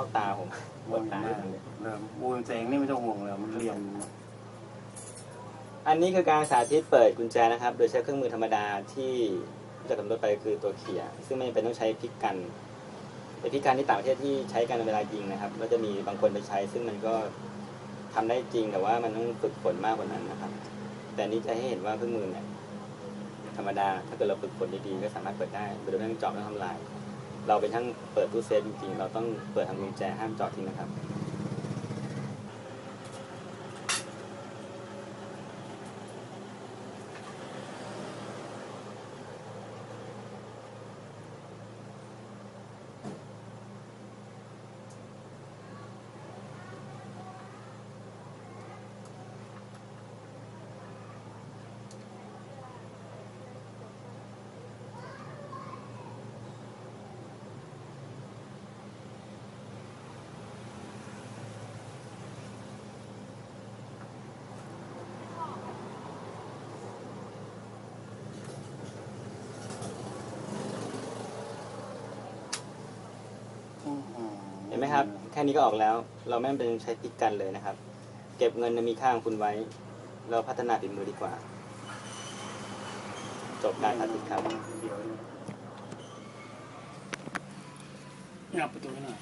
เข้าตาผมปวดตาเริ่มวงแสงนี่ไม่ต้องห่วงเลยมันเรียนอันนี้คือการสาธิตเปิดกุญแจนะครับ โดยใช้เครื่องมือธรรมดาที่จะกำหนดไปคือตัวเขี่ย ซึ่งไม่จำเป็นต้องใช้พลิกกันแต่พลิกกันที่ต่างประเทศที่ใช้กันเวลายิงนะครับก็จะมีบางคนไปใช้ ซึ่งมันก็ทำได้จริงแต่ว่ามันต้องฝึกฝนมากกว่านั้นนะครับ แต่อันนี้จะให้เห็นว่าเครื่องมือเนี่ยธรรมดาถ้าเกิดเราฝึกฝนดีๆก็สามารถเปิดได้โดยไม่ต้องเจาะไม่ต้องทำลาย เราเป็นช่างเปิดตู้เซฟจริงๆ เราต้องเปิดทางกุญแจห้ามจอดทิ้งนะครับ เห็นไหมครับ แค่นี้ก็ออกแล้ว เราไม่จำเป็นใช้พลิกกันเลยนะครับ เก็บเงินมีค่าของคุณไว้ เราพัฒนาฝีมือดีกว่า จบการสาธิตครับเดี๋ยวงับประตูให้หน่อย